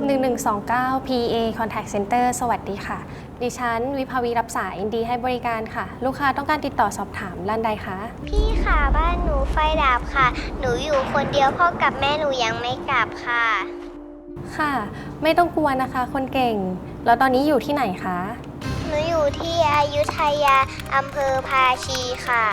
1129 PA Contact Center สวัสดีค่ะ ดิฉันวิภาวีรับสายยินดีให้บริการค่ะ ลูกค้าต้องการติดต่อสอบถามร้านใดคะ พี่ค่ะบ้านหนูไฟดับค่ะ หนูอยู่คนเดียวพ่อกับแม่หนูยังไม่กลับค่ะ ค่ะ ไม่ต้องกลัวนะคะ คนเก่ง แล้วตอนนี้อยู่ที่ไหนคะ หนูอยู่ที่อยุธยาอำเภอภาชีค่ะ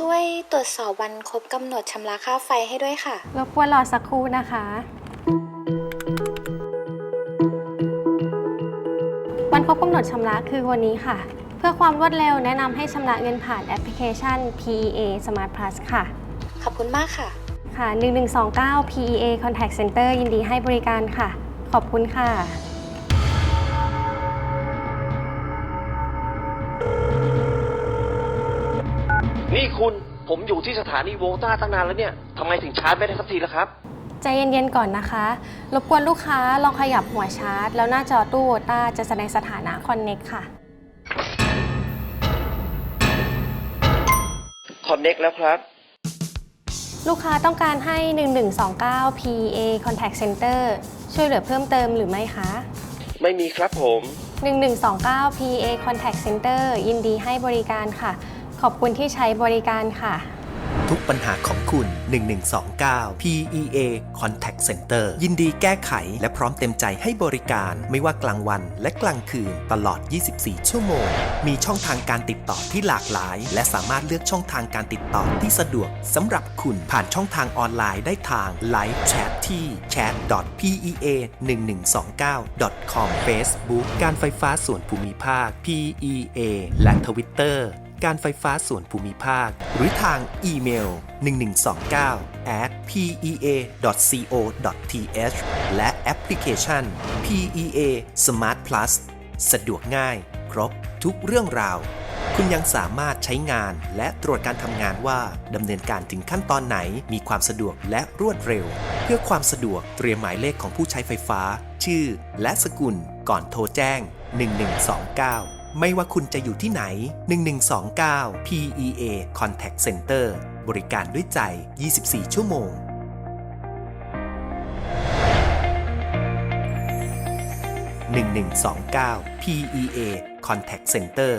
ช่วยตรวจสอบวันครบกำหนดชำระค่าไฟให้ด้วยค่ะ รบกวนรอสักครู่นะคะ วันครบกำหนดชำระคือวันนี้ค่ะ เพื่อความรวดเร็วแนะนำให้ชำระเงินผ่านแอปพลิเคชัน PEA Smart Plus ค่ะ ขอบคุณมากค่ะ ค่ะ 1129 PEA Contact Center ยินดีให้บริการค่ะ ขอบคุณค่ะ นี่คุณ ผมอยู่ที่สถานีโวลต้าตั้งนานแล้วเนี่ยทำไมถึงชาร์จไม่ได้สักทีล่ะครับ ใจเย็นๆก่อนนะคะ รบกวนลูกค้าลองขยับหัวชาร์จ แล้วหน้าจอตู้โวต้าจะแสดงสถานะ Connect ค่ะ คอนเน็กแล้วครับ ลูกค้าต้องการให้ 1129 PA Contact Center ช่วยเหลือเพิ่มเติมหรือไม่คะ ไม่มีครับผม 1129 PA Contact Center ยินดีให้บริการค่ะ ขอบคุณที่ใช้บริการค่ะ ทุกปัญหาของคุณ 1129 PEA Contact Center ยินดีแก้ไขและพร้อมเต็มใจให้บริการไม่ว่ากลางวันและกลางคืนตลอด 24 ชั่วโมง มีช่องทางการติดต่อที่หลากหลาย และสามารถเลือกช่องทางการติดต่อที่สะดวกสำหรับคุณผ่านช่องทางออนไลน์ได้ทาง Live Chat ที่ chat.pea1129.com Facebook การไฟฟ้าส่วนภูมิภาค PEA และ Twitter การไฟฟ้าส่วนภูมิภาค หรือทางอีเมล 1129 at pea.co.th และแอปพลิเคชัน PEA Smart Plus สะดวกง่าย ครบทุกเรื่องราว คุณยังสามารถใช้งานและตรวจการทำงานว่าดำเนินการถึงขั้นตอนไหนมีความสะดวกและรวดเร็ว เพื่อความสะดวกเตรียมหมายเลขของผู้ใช้ไฟฟ้า ชื่อ และสกุล ก่อนโทรแจ้ง 1129 ไม่ว่าคุณจะอยู่ที่ไหน 1129 PEA Contact Center บริการด้วยใจ 24 ชั่วโมง1129 PEA Contact Center